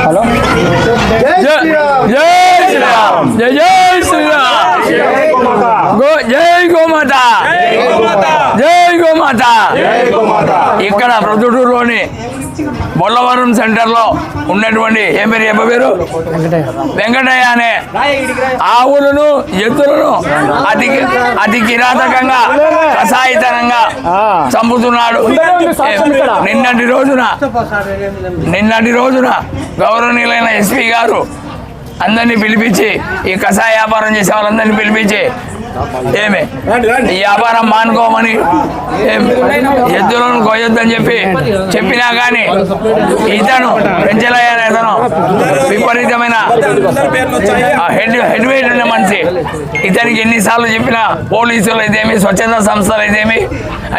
Hello జై శ్రీరామ్ జై శ్రీరామ్ జై గోమాత జై గోమాత ఇక్కడ ప్రొద్దుటూరులోని బొల్లవరం సెంటర్లో ఉన్నటువంటి ఏం పేరు ఏం పేరు? వెంకటయ్య అనే ఆవులను ఎత్తులను అతి అతి కిరాతకంగా కసాయితనంగా చంపుతున్నాడు నిన్నటి రోజున నిన్నటి రోజున గౌరవనీయులైన ఎస్పీ గారు అందరినీ పిలిపించి ఈ కషాయ వ్యాపారం చేసే వాళ్ళందరినీ పిలిపించి ఏమి? ఈ వ్యాపారం మానుకోమని ఎద్దులను కోయొద్దని చెప్పి చెప్పినా కానీ ఇతను పెంచలయ్యాను ఇతను విపరీతమైన హెడ్ హెడ్ వెయిట్ ఉన్న మనిషి. ఇతనికి ఎన్నిసార్లు చెప్పినా పోలీసులు అయితేమి స్వచ్ఛంద సంస్థలు అయితేమి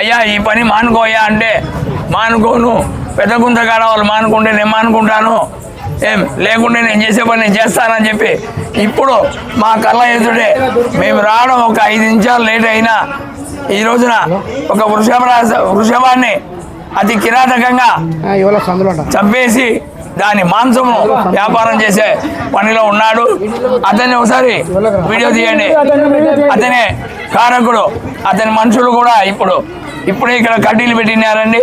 అయ్యా ఈ పని మానుకోయ్యా అంటే మానుకోను. పెద్ద గుంతకాడ వాళ్ళు మానుకుంటే నేను మానుకుంటాను. ఏం లేకుంటే నేను చేసే పని నేను చేస్తానని చెప్పి ఇప్పుడు మా కళ్ళ ఎదుటే మేము రావడం ఒక ఐదు నిమిషాలు లేట్ అయినా ఈ రోజున ఒక వృషభ వృషభాన్ని అతి కిరాతకంగా చంపేసి దాని మాంసము వ్యాపారం చేసే పనిలో ఉన్నాడు. అతన్ని ఒకసారి వీడియో తీయండి. అతనే కారకుడు అతని మనుషులు కూడా ఇప్పుడు ఇప్పుడే ఇక్కడ కడ్డీలు పెట్టినారండి.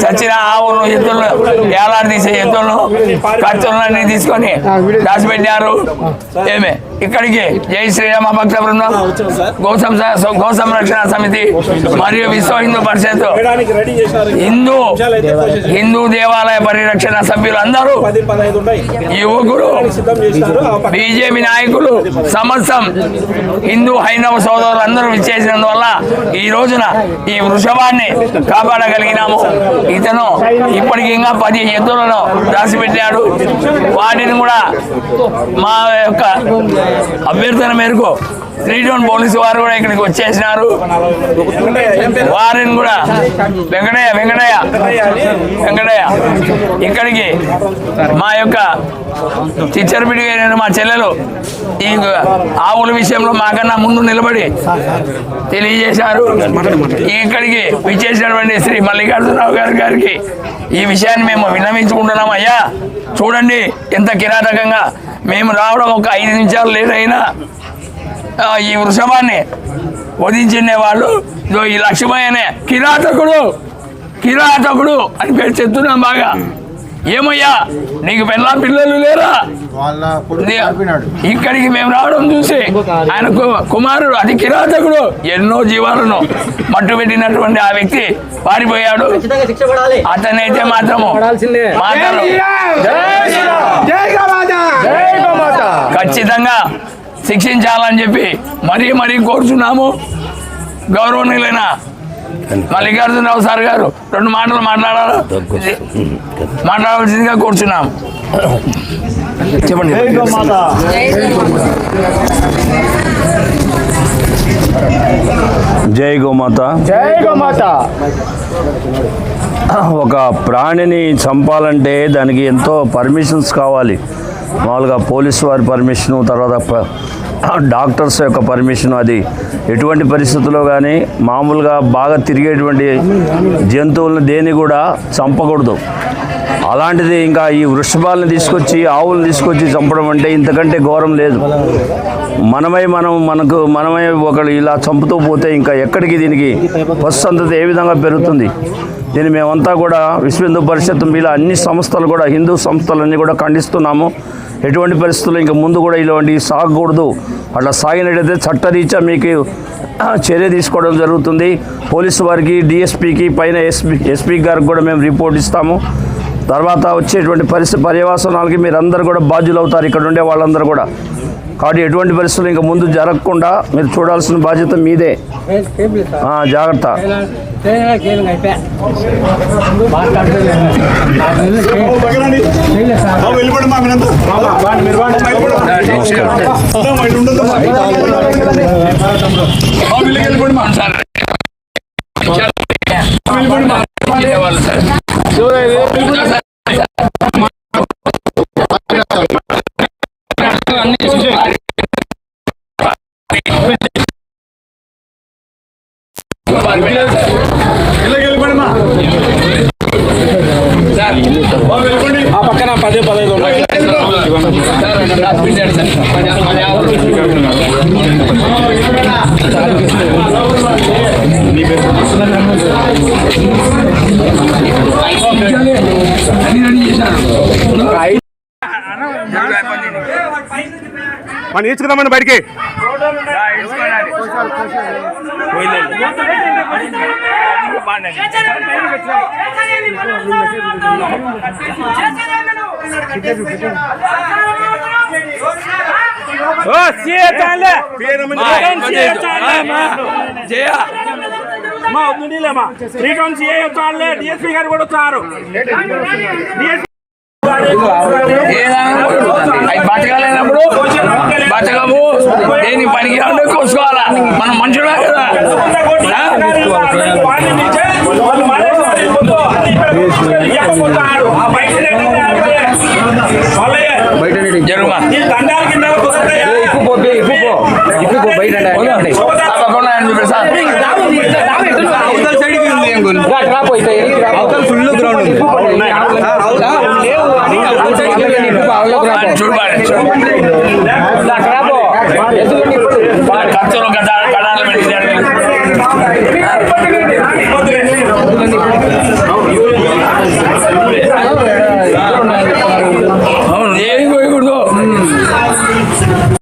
చచ్చిన ఆవులను ఎత్తులను ఏలాడు తీసే ఎత్తులను కత్తులన్నీ తీసుకొని దాచిపెట్టారు ఏమే ఇక్కడికి జై శ్రీరామ భక్త బృందం గో సంస- గో సంరక్షణ సమితి మరియు విశ్వ హిందూ పరిషత్ హిందూ హిందూ దేవాలయ పరిరక్షణ సభ్యులు అందరూ యువకులు బీజేపీ నాయకులు సమస్తం హిందూ హైందవ సోదరులందరూ విచ్చేసినందువల్ల ఈ రోజున ఈ వృషభాన్ని కాపాడగలిగినాము. ఇతను ఇప్పటికి ఇంకా పది ఎద్దులను దాచిపెట్టాడు వాటిని కూడా మా యొక్క అభ్యర్థన మేరకు త్రీ టౌన్ పోలీసు వారు కూడా ఇక్కడికి వచ్చేసినారు. వారిని కూడా వెంకటయ్య వెంకటయ్య వెంకటయ్య ఇక్కడికి మా యొక్క చిచ్చరపిడి మా చెల్లెలు ఈ ఆవుల విషయంలో మాకన్నా ముందు నిలబడి తెలియజేశారు. ఇక్కడికి విచ్చేసినటువంటి శ్రీ మల్లికార్జునరావు గారి గారికి ఈ విషయాన్ని మేము విన్నవించుకుంటున్నాం. అయ్యా చూడండి ఎంత కిరాతకంగా మేము రావడం ఒక ఐదు నిమిషాలు ఆ, ఈ వృషభాన్ని వధించిన వాళ్ళు. ఈ లక్ష్మయ్య అనే కిరాతకుడు కిరాతకుడు అని పేరు చెప్తున్నాం బాగా. ఏమయ్యా నీకు పెళ్ళ పిల్లలు లేరా? వాళ్ళ కొడుకు నీ- చంపినాడు. ఇక్కడికి మేము రావడం చూసి ఆయన కుమారుడు అది కిరాతకుడు ఎన్నో జీవాలను మట్టు పెట్టినటువంటి ఆ వ్యక్తి పారిపోయాడు. అతనైతే మాత్రము ఖచ్చితంగా శిక్షించాలని చెప్పి మరీ మరీ కోరుచున్నాము. గౌరవనీయులైన మల్లికార్జునరావు సార్ గారు రెండు మాటలు మాట్లాడారు మాట్లాడవలసిందిగా కోరుచున్నాము. చెప్పండి. జై గోమాత. జై గోమాత. ఒక ప్రాణిని చంపాలంటే దానికి ఎంతో పర్మిషన్స్ కావాలి. మామూలుగా పోలీసు వారి పర్మిషను తర్వాత డాక్టర్స్ యొక్క పర్మిషన్ అది. ఎటువంటి పరిస్థితుల్లో కానీ మామూలుగా బాగా తిరిగేటువంటి జంతువులను దేన్ని కూడా చంపకూడదు. అలాంటిది ఇంకా ఈ వృషభాలను తీసుకొచ్చి ఆవులను తీసుకొచ్చి చంపడం అంటే ఇంతకంటే ఘోరం లేదు. మనమై మనం మనకు మనమై ఒకళ్ళు ఇలా చంపుతూ పోతే ఇంకా ఎక్కడికి దీనికి పశుసంతతి ఏ విధంగా పెరుగుతుంది? దీన్ని మేమంతా కూడా విశ్వ హిందూ పరిషత్ మీలా అన్ని సంస్థలు కూడా హిందూ సంస్థలన్నీ కూడా ఖండిస్తున్నాము. ఎటువంటి పరిస్థితుల్లో ఇంకా ముందు కూడా ఇలాంటివి సాగకూడదు. అట్లా సాగినట్టయితే చట్టరీత్యా మీకు చర్య తీసుకోవడం జరుగుతుంది. పోలీసు వారికి డిఎస్పీకి పైన ఎస్పీ ఎస్పీ గారికి కూడా మేము రిపోర్ట్ ఇస్తాము. తర్వాత వచ్చేటువంటి పరిస్థితి పర్యవసనాలకి మీరందరూ కూడా బాధ్యులు అవుతారు ఇక్కడ ఉండే వాళ్ళందరూ కూడా. కాబట్టి ఎటువంటి పరిస్థితులు ఇంకా ముందు జరగకుండా మీరు చూడాల్సిన బాధ్యత మీదే. ఆ, జాగ్రత్త. బాబు, ఆ పక్కన పదే పదహైదు మనం ఈడ్చుకుందామండి బయటికి. మా వద్దులేమా త్రీ టౌన్ డిఎస్పీ గారు కూడా వచ్చారు అవి బతకము దేని పనికి కోసుకోవాలి మనం మనుషులే కదా ఆ? జరుగుమా దండాల కింద proroga da